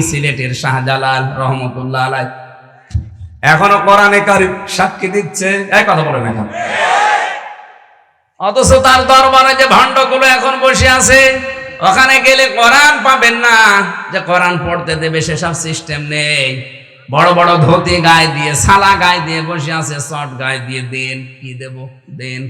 সিলেটের শাহজালাল রহমতুল্লাহ আলাই। এখনও কোরআনে কারিম সাক্ষী দিচ্ছে। এক কথা বলেন এখন। অথচ তার দরবারে যে ভণ্ডগুলো এখন বসে আছে, ওখানে গেলে কোরআন পাবেন না। যে কোরআন পড়তে দেবে, সেসব সিস্টেম নেই। বড় বড় ধুতি গায়ে দিয়ে, সালা গায়ে দিয়ে বসে আছে, শর্ট গায়ে দিয়ে, দেন কি দেব? দেন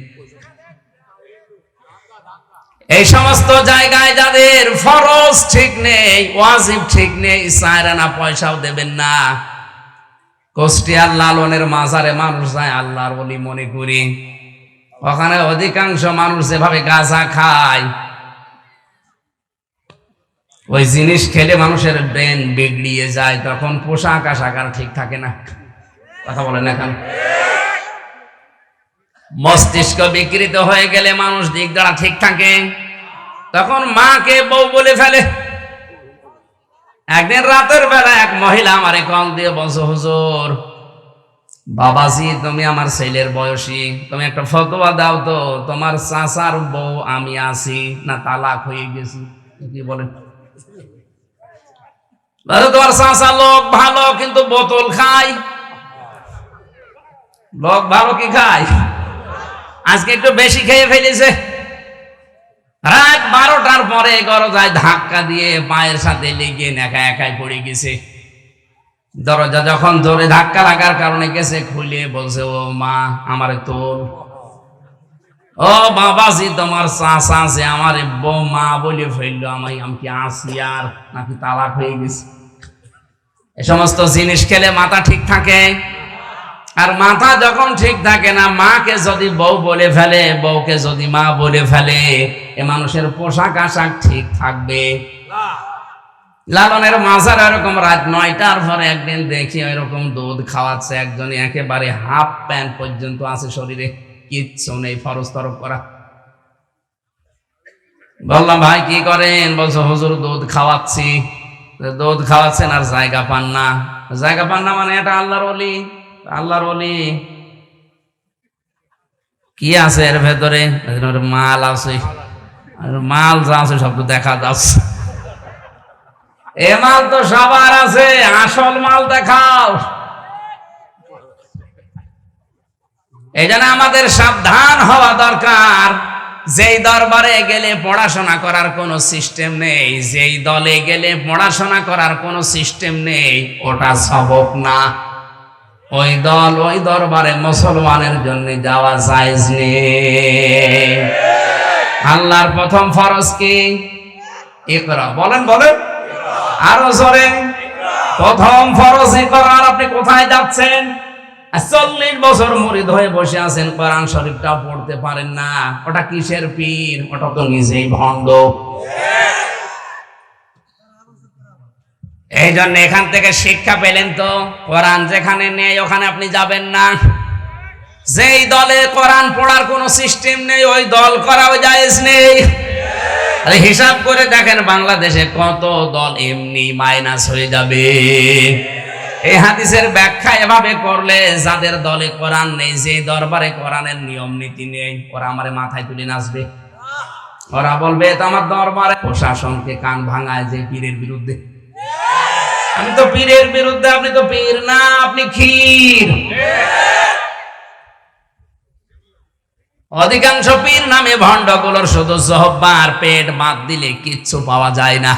এই সমস্ত জায়গায় যাদের ফরজ ঠিক নেই, ওয়াজিব ঠিক নেই সায়রানা পয়সাও দেবেন না। কুষ্টিয়ার লালনের মাজারে মানুষ যায়, আল্লাহর বলি মনে করি। ওখানে অধিকাংশ মানুষ যেভাবে গাঁজা খায়, ওই জিনিস খেলে মানুষের ব্রেন বিগড়িয়ে যায়, তখন পোশাক আশাক আর ঠিক থাকে না। কথা বলেন এখন মস্তিষ্ক বিকৃত হয়ে গেলে মানুষ দিক দ্বারা ঠিক থাকে। তখন মাকে বউ বলে ফেলে একদিন রাতের বেলা এক মহিলা আমারে কল দিয়ে বলছো হুজুর বাবাজি তুমি আমার ছেলের বয়সী তুমি একটা ফতোয়া দাও তো তোমার চাচার বউ আমি আছি না তালাক হয়ে গেছি। কি বলে, তোমার চাচা লোক ভালো কিন্তু বোতল খায়। লোক ভালো কি খায়? আজকে একটু বেশি খেয়ে ফেলেছে। রাত বারোটার পরে গরজায় ধাক্কা দিয়ে পায়ের সাথে লেগে একা একাই পড়ে গেছে। দরজা যখন ধরে ধাক্কা লাগার কারণে গেছে, খুলে বলছে, ও মা, আমারে তোল ও বাবাজি, তোমার চাষা আছে আমার বউ মা বলে ফেলল আমি কি আসি আর নাকি তালাক হয়ে গেছে? এ সমস্ত জিনিস খেলে মাথা ঠিক থাকে। আর মাথা যখন ঠিক থাকে না, মাকে যদি বউ বলে ফেলে, বউকে যদি মা বলে ফেলে, এ মানুষের পোশাক আশাক ঠিক থাকবে। লালনের মাজার এরকম রাত নয়টার পরে একদিন দেখি এরকম দুধ খাওয়াচ্ছে একজনে একেবারে হাফ প্যান্ট পর্যন্ত আছে শরীরে, কিচ্ছু নেই, ফরজ তরফ করা। বললাম, ভাই, কি করেন? বলছো, হুজুর দুধ খাওয়াচ্ছি। দুধ খাওয়াচ্ছেন আর জায়গা পান না। জায়গা পান না মানে এটা আল্লাহর অলি আল্লাহর অলি কি আছে এর ভেতরে? মাল আছে। মাল যা আছে সব তো দেখা যাচ্ছে। এ মাল তো সবার আছে, আসল মাল দেখাও। এই জন্য আমাদের সাবধান হওয়া দরকার। যেই দরবারে গেলে পড়াশোনা করার কোনো সিস্টেম নেই, যেই দলে গেলে পড়াশোনা করার কোনো সিস্টেম নেই, ওটা সবক না। ওই দল ওই দরবারে মুসলমানের জন্য যাওয়া জায়েজ নেই আল্লাহর প্রথম ফরজ কি? ইকরা। বলেন বলেন। আরও জোরে। প্রথম ফরজ ইকরা। আপনি কোথায় যাচ্ছেন? চল্লিশ বছর মরিদ হয়ে বসে আছেন, কোরআন শরীফটা পড়তে পারেন না। ওটা কিসের পীর? ওটা তো নিজেই ভণ্ড। এই জন্য এখান থেকে শিক্ষা পেলেন তো। কোরআন যেখানে নেই, ওখানে আপনি যাবেন না। যেই দলে কোরআন পড়ার কোনো সিস্টেম নেই, ওই দল করাও জায়েজ নেই। হিসাব করে দেখেন, বাংলাদেশে কত দল এমনি মাইনাস হয়ে যাবে। এই হাদিসের ব্যাখ্যা এভাবে করলে যাদের দলে কোরআন নেই যে দরবারে কোরআনের নিয়ম নীতি নেই, ওরা আমারে মাথায় তুলে নাচবে ওরা বলবে এটা আমার দরবারে। প্রশাসনকে কান ভাঙায় যে পীরের বিরুদ্ধে। আমি তো পীরের বিরুদ্ধে, আপনি তো পীর না, আপনি ক্ষীর। অধিকাংশ পীর নামে ভণ্ডগুলোর শুধু জহব্বার পেট বাদ দিলে কিচ্ছু পাওয়া যায় না।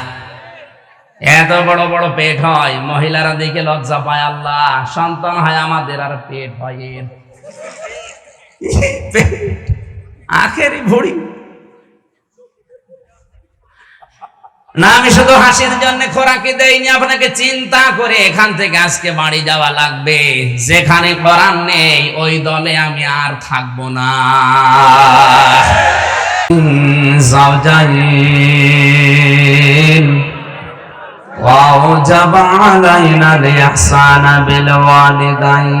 এত বড় বড় পেট হয়, মহিলারা দেখে লজ্জা পায় আল্লাহ, সন্তান হয় আমাদের আর পেট হয় এর। আখেরই ভুড়ি। না আমি শুধু হাসির জন্য খোরাকি দেইনি আপনাকে চিন্তা করে এখান থেকে আজকে বাড়ি যাওয়া লাগবে যেখানে কোরআন নেই ওই দলে আমি আর থাকবো না زوجين وأوجب علينا الإحسان بالوالدين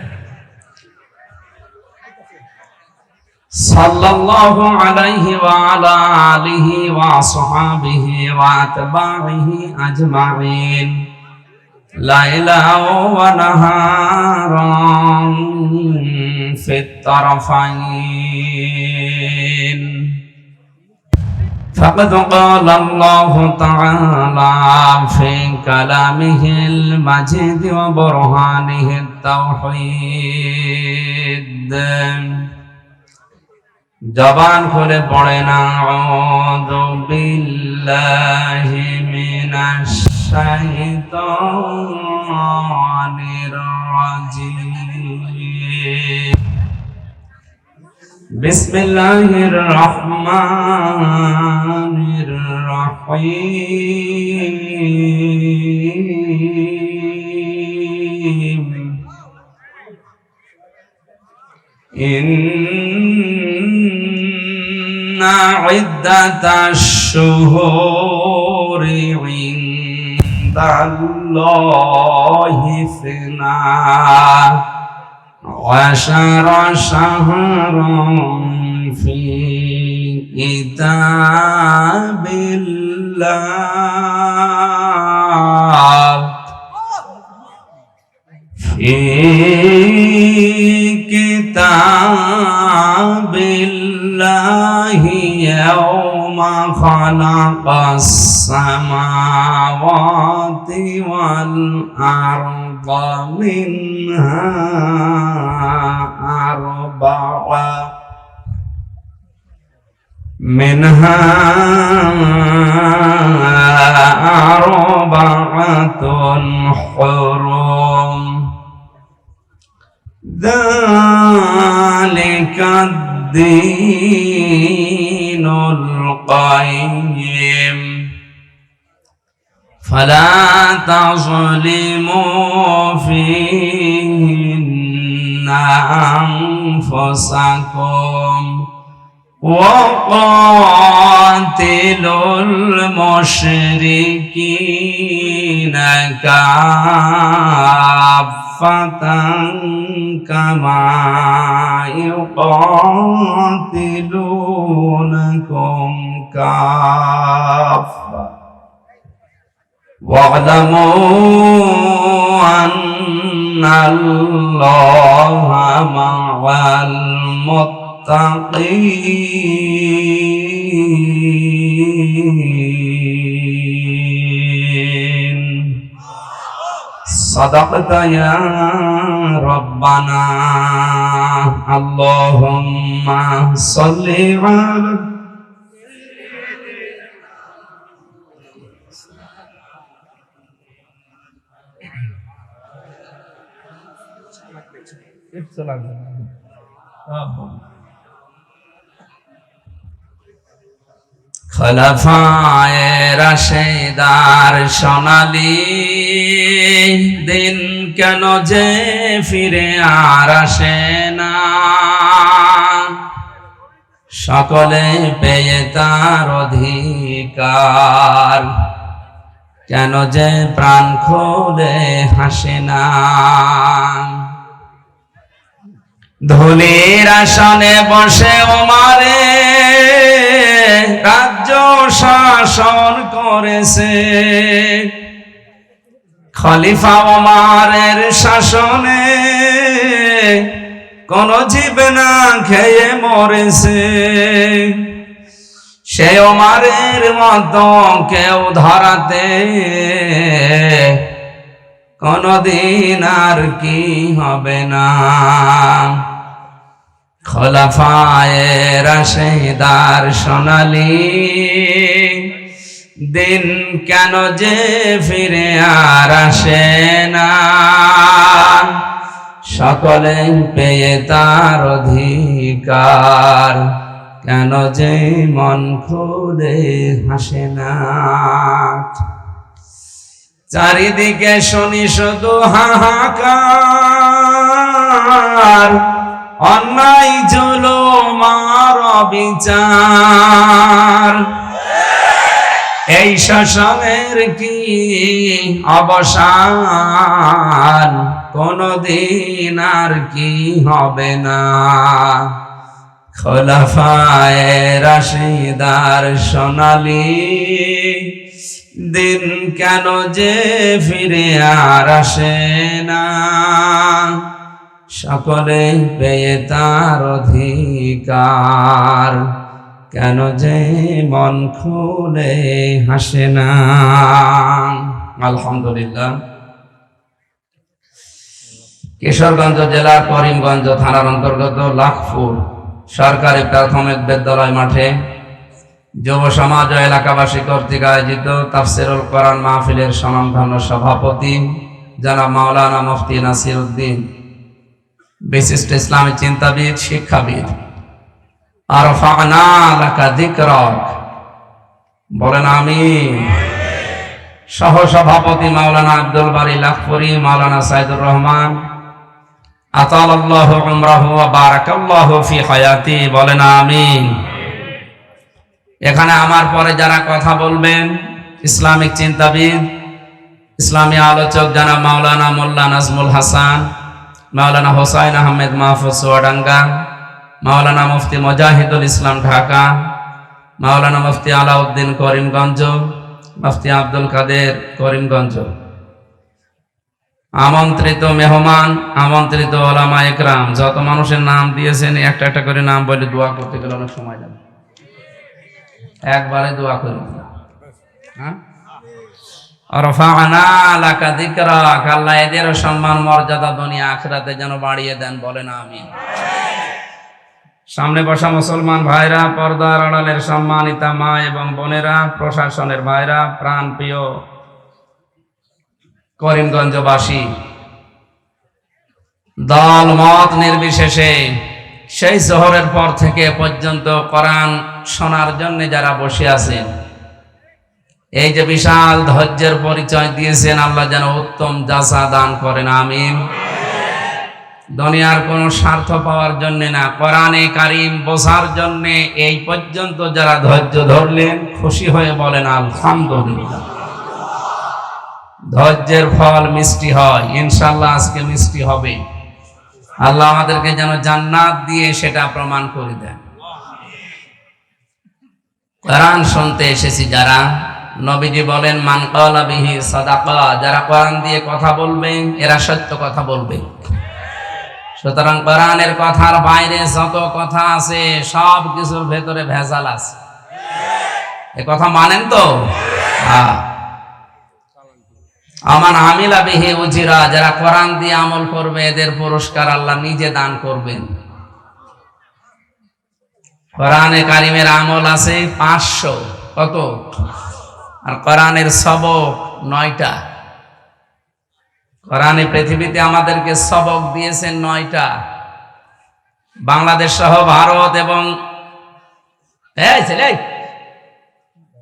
صلى الله عليه وعلى آله وصحابه وأتباعه أجمعين ليلا ونهارا في الطرفين فقد قال الله تعالى في كلامه المجيد وبرهانه التوحيد জবান খুলে পড়ে না। আউযু বিসমিল্লাহির রহমানির রহিম। عدة الشهور عند الله اثنا عشر شهرا في كتاب الله. كتاب الله يوم خلق السماوات والأرض منها أربعة منها أربعة حرم ذلك الدين القيم فلا تظلموا فيهن أنفسكم وقاتلوا المشركين كافة كما يقاتلونكم كافة واعلموا أن الله مع المتقين صدقت يا ربنا اللهم صل على খলফায় রাশেদার সোনালি, দিন কেন যে ফিরে আর আসে না। সকলে পেয়ে তার অধিকার, কেন যে প্রাণ খুলে হাসে না। ধুলির আসনে বসে ওমারে রাজ্য শাসন করেছে। খলিফা ওমারের শাসনে কোন জীব না খেয়ে মরেছে। সে ওমারের মতো কেউ ধরাতে কোনদিন আর কি হবে না। খোলাফায় রাশেদার সোনালি, দিন কেন যে ফিরে আর আসে না? সকলে পেয়ে তার অধিকার, কেন যে মন খুলে হাসে না? চারিদিকে শুনি শুধু হাহাকার বিচার এই শাসনের কি অবসান? কোনদিন আর কি হবে না। খোলাফায় রাশিদার সোনালি, দিন কেন যে ফিরে আর আসে না। সকলে পেয়ে তার অধিকার। কেন যে মন খুলে হাসে না? আলহামদুলিল্লাহ। কিশোরগঞ্জ জেলার করিমগঞ্জ থানার অন্তর্গত লাখপুর সরকারি প্রাথমিক বিদ্যালয় মাঠে যুব সমাজ ও এলাকাবাসী কর্তৃক আয়োজিত তাফসিরুল কোরআন মাহফিলের স্বনামধন্য সভাপতি জনাব মাওলানা মুফতি নাসির উদ্দিন বিশিষ্ট ইসলামী চিন্তাবিদ, শিক্ষাবিদ। আর বলেন আমি সহ সভাপতি মাওলানা আব্দুল বারি লাখপুরি, মাওলানা সাইদুর রহমান। ফি বলেন এখানে আমার পরে যারা কথা বলবেন, ইসলামিক চিন্তাবিদ, ইসলামী আলোচক জানা মাওলানা মোল্লা নাজমুল হাসান মাওলানা হোসাইন আহমেদ মাহফুজ সোয়াডাঙ্গা, মাওলানা মুফতি মজাহিদুল ইসলাম ঢাকা, মাওলানা মুফতি আলাউদ্দিন করিমগঞ্জ, মুফতি আব্দুল কাদের করিমগঞ্জ। আমন্ত্রিত মেহমান, আমন্ত্রিত ওলামা একরাম, যত মানুষের নাম দিয়েছেন, একটা একটা করে নাম বলে দোয়া করতে গেলে অনেক সময় যাবে একবারে দোয়া করে হ্যাঁ? এদের সম্মান, মর্যাদা দুনিয়া আখিরাতে যেন বাড়িয়ে দেন, বলেন আমিন। সামনে বসা মুসলমান ভাইরা, পর্দার আড়ালের সম্মানিতা মা এবং বোনেরা, প্রশাসনের ভাইরা প্রাণ প্রিয় করিমগঞ্জবাসী, দল মত নির্বিশেষে সেই শহরের পর থেকে পর্যন্ত কোরআন শোনার জন্য যারা বসে আছেন এই যে বিশাল ধৈর্যের পরিচয় দিয়েছেন, আল্লাহ যেন উত্তম যাচা দান করেন, আমিন। দুনিয়ার কোনো স্বার্থ পাওয়ার জন্য না, কোরআনে কারিম বোঝার জন্য এই পর্যন্ত যারা ধৈর্য ধরলেন, খুশি হয়ে বলেন, আলহামদুলিল্লাহ। ধৈর্যের ফল মিষ্টি হয়, ইনশাল্লাহ আজকে মিষ্টি হবে। আল্লাহ আমাদেরকে যেন জান্নাত দিয়ে সেটা প্রমাণ করে দেন। কোরআন শুনতে এসেছি যারা নবীজি বলেন, মান কালা বিহি সাদাকা যারা কোরআন দিয়ে কথা বলবে, এরা সত্য কথা বলবে। সুতরাং কোরআনের কথার বাইরে যত কথা আছে, সব কিছুর ভেতরে ভেজাল আছে। এ কথা মানেন তো? হ্যাঁ। আমার আমিলা বিহি উজিরা যারা কোরআন দিয়ে আমল করবে, এদের পুরস্কার আল্লাহ নিজে দান করবেন। কোরআনে কারিমের আমল আছে পাঁচশো। কত? আর কোরআনের সবক নয়টা। কোরআনে পৃথিবীতে আমাদেরকে সবক দিয়েছেন নয়টা। বাংলাদেশ সহ ভারত এবং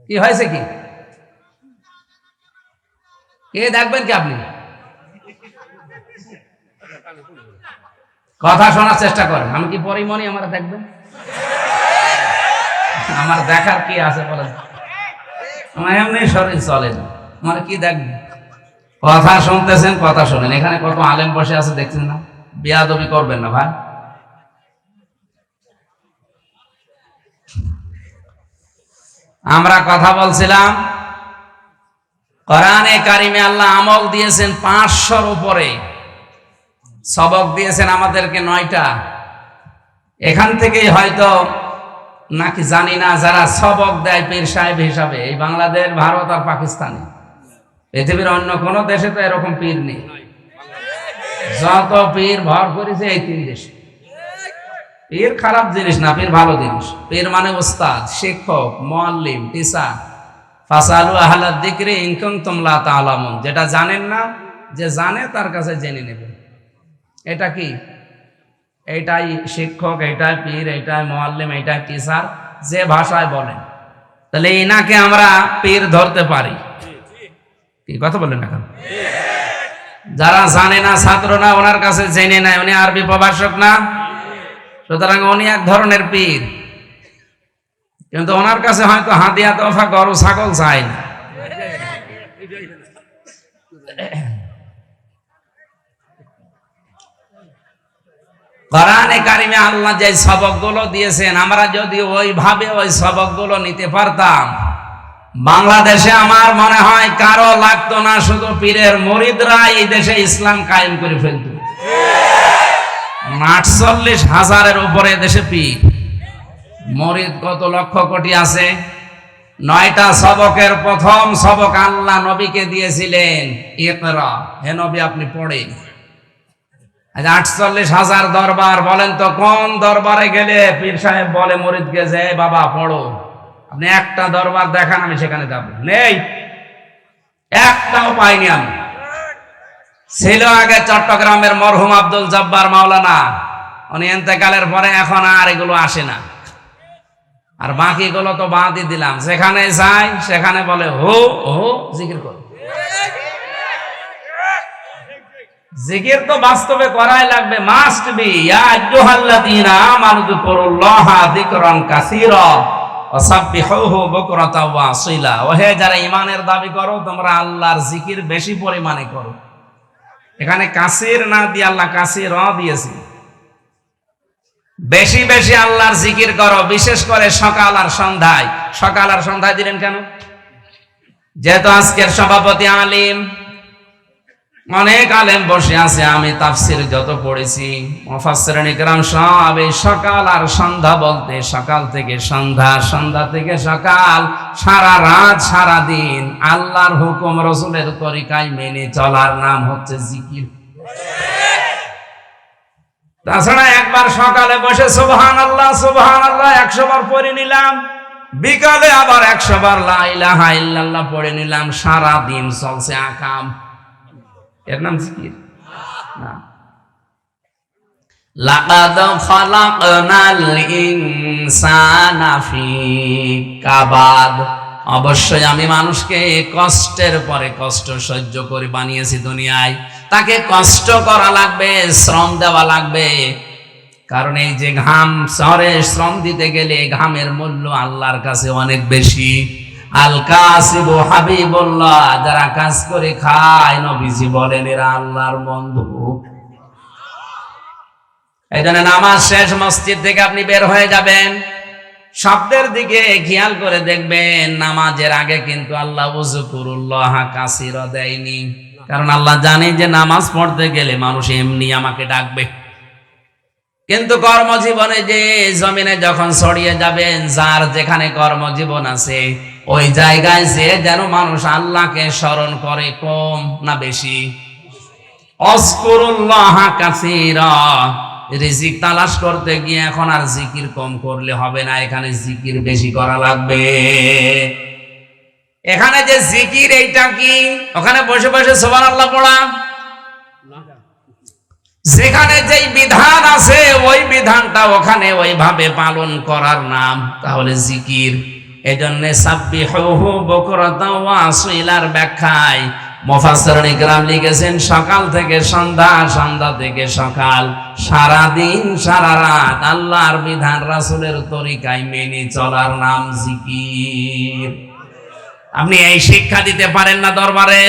কি হয়েছে কি? কে দেখবেন কি আপনি? কথা শোনার চেষ্টা করেন। আমি কি পরিমণি? আমার দেখবেন? আমার দেখার কি আছে বলেন? এমনি শরীর চলে না। কি কথা শুনতেছেন, কথা শোনেন। এখানে কত আলেম বসে আছে দেখছেন না? করবেন না, ভাই। আমরা কথা বলছিলাম, কোরআনে কারিমে আল্লাহ আমল দিয়েছেন পাঁচশোর উপরে। সবক দিয়েছেন আমাদেরকে নয়টা। এখান থেকেই হয়তো নাকি জানি না, যারা সবক দেয় পীর সাহেব হিসাবে, এই বাংলাদেশ, ভারত আর পাকিস্তানে। পৃথিবীর অন্য কোন দেশে তো এরকম পীর নেই। যত পীর ভর করেছে এই তিন দেশে। পীর খারাপ জিনিস না, পীর ভালো জিনিস। পীর মানে ওস্তাদ, শিক্ষক মোয়াল্লিম টিচার। ফাসালু আহলা দিকরি ইনকম তোমলা তালামুন যেটা জানেন না, যে জানে তার কাছে জেনে নেবেন এটা কি? এইটাই শিক্ষক, এটাই পীর, এটাই মোয়াল্লিম এইটাই টিচার, যে ভাষায় বলেন। তাহলে এনাকে আমরা পীর ধরতে পারি। কি কথা বলেন এখন? যারা জানে না, ছাত্র না, ওনার কাছে জেনে নেয়, উনি আরবি প্রভাষক না। সুতরাং উনি এক ধরনের পীর। কিন্তু ওনার কাছে হয়তো হাতিয়া তোফা, গরু, ছাগল চাই না। কোরআনে কারিমে আল্লাহ যে সবকগুলো দিয়েছেন, আমরা যদি ওইভাবে ওই সবকগুলো নিতে পারতাম, বাংলাদেশে আমার মনে হয় কারও লাগতো না, শুধু পীরের মরিদরা এই দেশে ইসলাম কায়েম করে ফেলত। আটচল্লিশ হাজারের উপরে দেশে পীর। মরিদ কত লক্ষ কোটি আছে? নয়টা সবকের প্রথম সবক আল্লাহ নবীকে দিয়েছিলেন। ইকরা। হে নবী, আপনি পড়েন। আটচল্লিশ হাজার দরবার, বলেন তো কোন দরবারে গেলে পীর সাহেব বলে, মরিদকে যে বাবা, পড়ো। আপনি একটা দরবার দেখান, আমি সেখানে যাব। নেই। একটাও পাইনি আমি। ছিল আগে চট্টগ্রামের মরহুম আব্দুল জব্বার মাওলানা। উনি এতেকালের পরে এখন আর এগুলো আসে না। আর বাকিগুলো তো বাদই দিলাম। যেখানে যাই, সেখানে বলে, হো হো, জিকির করো। জিকির তো বাস্তবে করাই লাগবে মাস্ট বি ইয়া আইয়ুহাল্লাযীনা আমানু যিকুরুল্লাহা যিকরান কাসীরা ওয়া সাব্বিহুহু বুকরাতা ওয়া আসীলা। ও হে যারা ঈমানের দাবি করো, তোমরা আল্লাহর জিকির বেশি পরিমাণে করো। এখানে কাসির না দিয়ে আল্লাহ কাসির দিয়েছে। বেশি বেশি আল্লাহর জিকির করো, বিশেষ করে সকাল আর সন্ধ্যায়। সকাল আর সন্ধ্যায় দিলেন কেন? যেহেতু আজকের সভাপতি আলিম অনেক আলেম বসে আছে, আমি তাফসির যত পড়েছি। মুফাসসিরিন সব এই সকাল আর সন্ধ্যা বলতে সকাল থেকে সন্ধ্যা সন্ধ্যা থেকে সকাল, সারা রাত, সারা দিন আল্লাহর হুকুম, রসুলের তরিকায় মেনে চলার নাম হচ্ছে জিকির। তাছাড়া একবার সকালে বসে সুবহান আল্লাহ সুবহান আল্লাহ একশো বার পড়ে নিলাম। বিকালে আবার একশো বার লা ইলাহা ইল্লাল্লাহ পড়ে নিলাম। সারা দিন চলছে আকাম। এর নাম জিকির। না। লাকাদ খালাকনাল ইনসানা ফি কাবাদ। অবশ্যই আমি মানুষকে কষ্টের পরে কষ্ট সহ্য করে বানিয়েছি দুনিয়ায়। তাকে কষ্ট করা লাগবে, শ্রম দেওয়া লাগবে। কারণ এই যে ঘাম, শহরে শ্রম দিতে গেলে ঘামের মূল্য আল্লাহর কাছে অনেক বেশি। যারা কাজ করে খায়, নবীজি বলেন, এরা আল্লাহর বন্ধু। এই জন্য নামাজ শেষ, মসজিদ থেকে আপনি বের হয়ে যাবেন। শব্দের দিকে খেয়াল করে দেখবেন, নামাজের আগে কিন্তু আল্লাহ কাসির দেয়নি। কারণ আল্লাহ জানে যে নামাজ পড়তে গেলে মানুষ এমনি আমাকে ডাকবে। কিন্তু কর্মজীবনে যে জমিনে যখন ছড়িয়ে যাবেন, যার যেখানে কর্মজীবন আছে ওই জায়গায় যে যেন মানুষ আল্লাহকে স্মরণ করে কম না বেশি। রিজিক তালাশ করতে গিয়ে এখন আর জিকির কম করলে হবে না, এখানে জিকির বেশি করা লাগবে। এখানে যে জিকির, এইটা কি? ওখানে বসে বসে সোবান আল্লাহ পড়া। যেখানে যেই বিধান আছে, ওই বিধানটা ওখানে ওইভাবে পালন করার নাম, তাহলে জিকির। এজন্য সাব্বি হু বকরতা ওয়া আসিলার ব্যাখ্যায় মুফাসসিরিন ইকরাম লিখেছেন, সকাল থেকে সন্ধ্যা সন্ধ্যা থেকে সকাল সারা দিন সারা রাত আল্লাহর বিধান রাসূলের তরিকায় মেনে চলার নাম জিকির। আপনি এই শিক্ষা দিতে পারেন না দরবারে?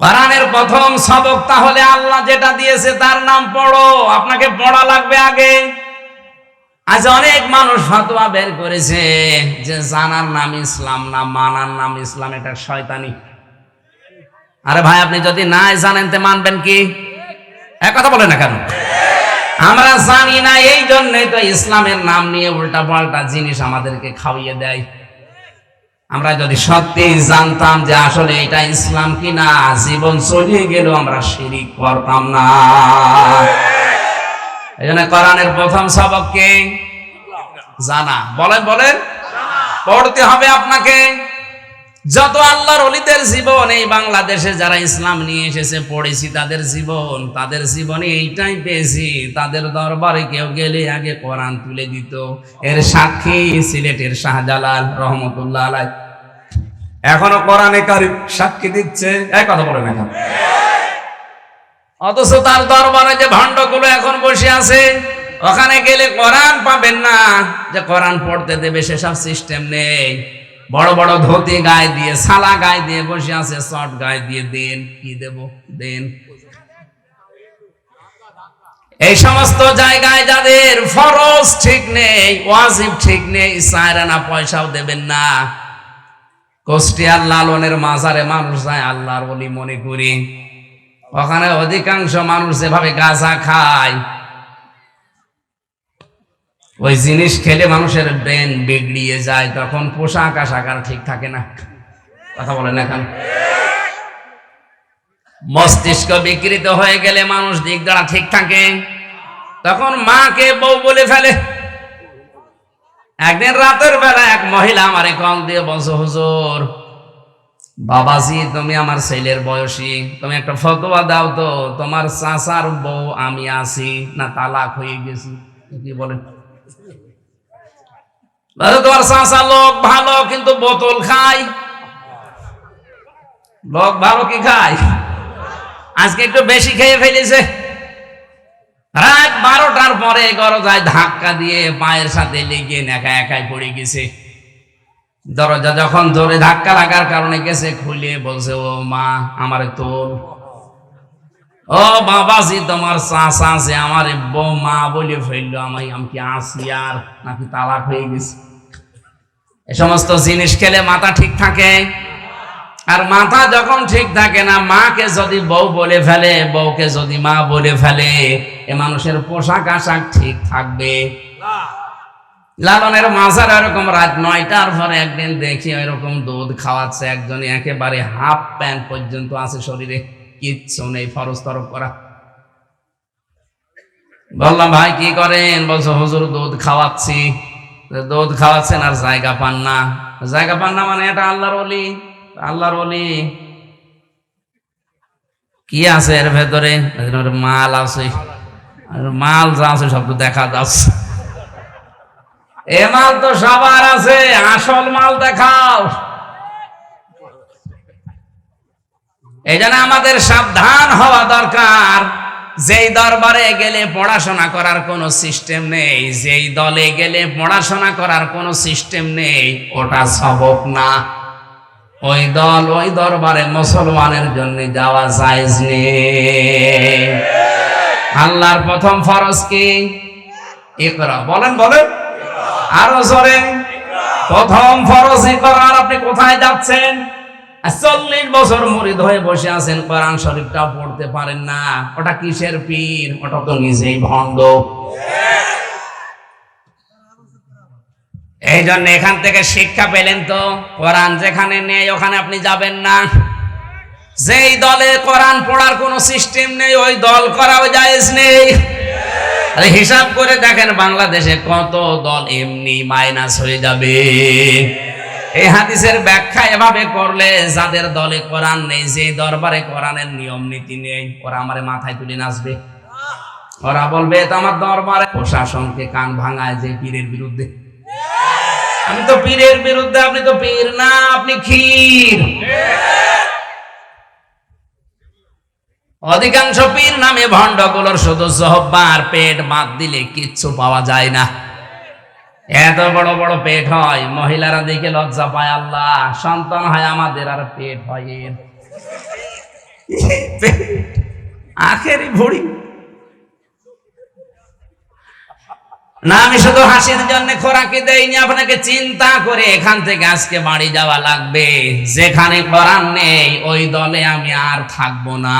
কোরআনের প্রথম সবক তাহলে আল্লাহ যেটা দিয়েছে তার নাম পড়ো, আপনাকে পড়া লাগবে আগে। আজ অনেক মানুষ ফতোয়া বের করেছে যে জানার নাম ইসলাম না, মানার নাম ইসলাম, এটা শয়তানি। আরে ভাই, আপনি যদি নাই জানেন, তে মানবেন কি? এক কথা বলে না কেন? আমরা জানি না, এই জন্যই তো ইসলামের নাম নিয়ে উল্টা পাল্টা জিনিস আমাদেরকে খাওয়িয়ে দেয়। আমরা যদি সত্যি জানতাম যে আসলে এটা ইসলাম কি না জীবন চলিয়ে গেলেও আমরা শিরিক করতাম না। এই কোরআনের প্রথম সবককে জানা। বলেন বলেন। পড়তে হবে আপনাকে। যত আল্লাহর অলিদের জীবন, এই বাংলাদেশে যারা ইসলাম নিয়ে এসেছে, পড়েছি তাদের জীবন, তাদের জীবনে এইটাই পেয়েছি। তাদের দরবারে কেউ গেলে আগে কোরআন তুলে দিত। এর সাক্ষী সিলেটের শাহজালাল রহমতুল্লাহ আলাই। এখনও কোরআনে কারিম সাক্ষী দিচ্ছে। এক কথা বলেন এখন অথচ তার দরবারে যে ভণ্ডগুলো এখন বসে আছে, ওখানে গেলে কোরআন পাবেন না। যে কোরআন পড়তে দেবে, সেসব সিস্টেম নেই। বড় বড় ধুতি গায়ে দিয়ে সালা গায়ে দিয়ে বসে আছে শর্ট গায়ে দিয়ে, দেন, কি দেব? দেন। এই সমস্ত জায়গায় যাদের ফরজ ঠিক নেই, ওয়াজিব ঠিক নেই সায়রানা পয়সাও দেবেন না। কুষ্টিয়ার লালনের মাজারে মানুষ যায়, আল্লাহর বলি মনে করি। ওখানে অধিকাংশ মানুষ যেভাবে গাঁজা খায়, ওই জিনিস খেলে মানুষের ব্রেন বিগড়িয়ে যায়, তখন পোশাক আশাক আর ঠিক থাকে না। কথা বলেন এখন মস্তিষ্ক বিকৃত হয়ে গেলে মানুষ দিক দ্বারা ঠিক থাকে। তখন মাকে বউ বলে ফেলে, একদিন রাতের বেলা এক মহিলা আমারে কল দিয়ে বলছো, হুজুর বাবাজি তুমি আমার ছেলের বয়সী তুমি একটা ফতোয়া দাও তো তোমার চাচার বউ আমি আছি না তালাক হয়ে গেছি। কি বলে, তোমার চাচা লোক ভালো কিন্তু বোতল খায়। লোক ভালো কি খায়? আজকে একটু বেশি খেয়ে ফেলেছে। রাত বারোটার পরে গরজায় ধাক্কা দিয়ে পায়ের সাথে লেগে একা একাই পড়ে গেছে। দরজা যখন ধরে ধাক্কা লাগার কারণে গেছে, খুলে বলছে, ও মা, আমার তোল ও বাবাজি, তোমার আমার বউ মা বলে ফেলল আমায়, আমি কি আসি আর নাকি তালাক হয়ে গেছে? এ সমস্ত জিনিস খেলে মাথা ঠিক থাকে। আর মাথা যখন ঠিক থাকে না, মাকে যদি বউ বলে ফেলে, বউকে যদি মা বলে ফেলে, এ মানুষের পোশাক আশাক ঠিক থাকবে। লালনের মাজার এরকম রাত নয়টার পরে একদিন দেখি এরকম দুধ খাওয়াচ্ছে, একজনই একেবারে হাফ প্যান্ট পর্যন্ত আছে শরীরে, কিচ্ছু নেই, ফরজ তরফ করা। বললাম, ভাই, কি করেন? বলছো, হুজুর, দুধ খাওয়াচ্ছি। দুধ খাওয়াচ্ছেন আর জায়গা পান না। জায়গা পান না মানে এটা আল্লাহর অলি আল্লাহর অলি কি আছে এর ভেতরে? মাল আছে মাল যা আছে সব তো দেখা যাচ্ছে। এ মাল তো সবার আছে, আসল মাল দেখাও। এই জন্য আমাদের সাবধান হওয়া দরকার। যেই দরবারে গেলে পড়াশোনা করার কোনো সিস্টেম নেই, যেই দলে গেলে পড়াশোনা করার কোনো সিস্টেম নেই, ওটা সবক না। ওই দল ওই দরবারে মুসলমানের জন্য যাওয়া জায়েজ নেই। আল্লাহর প্রথম ফরজ কি? ইকরা। বলেন বলেন। আরও জোরে। প্রথম ফরজ ইকরা আর আপনি কোথায় যাচ্ছেন? চল্লিশ বছর মুরিদ হয়ে বসে আছেন, কোরআন শরীফটা পড়তে পারেন না। ওটা কিসের পীর? ওটা তো নিজেই ভণ্ড। এই জন্য এখান থেকে শিক্ষা পেলেন তো, কোরআন যেখানে নেই ওখানে আপনি যাবেন না। যেই দলে কোরআন পড়ার কোনো সিস্টেম নেই, ওই দল করাও জায়েজ নেই। আরে হিসাব করে দেখেন বাংলাদেশে কত দল এমনি মাইনাস হয়ে যাবে। এই হাদিসের ব্যাখ্যা এভাবে করলে যাদের দলে কোরআন নেই যে দরবারে কোরআনের নিয়ম, নীতি নেই, ওরা আমারে মাথায় তুলে নাচবে ওরা বলবে "এ তো আমার দরবারে। প্রশাসনকে কান ভাঙায় যে পীরের বিরুদ্ধে। আমি তো পীরের বিরুদ্ধে, আপনি তো পীর না, আপনি ক্ষীর। অধিকাংশ পীর নামে ভণ্ডগুলোর শুধু জহব্বার পেট বাদ দিলে কিচ্ছু পাওয়া যায় না। এত বড় বড় পেট হয়, মহিলারা দেখে লজ্জা পায় আল্লাহ, সন্তান হয় আমাদের আর পেট হয় এর। আখেরি ভুড়ি। না, আমি শুধু হাসির জন্য খোরাকি দেইনি, আপনাকে চিন্তা করে এখান থেকে আজকে বাড়ি যাওয়া লাগবে। যেখানে কোরআন নেই, ওই দলে আমি আর থাকব না।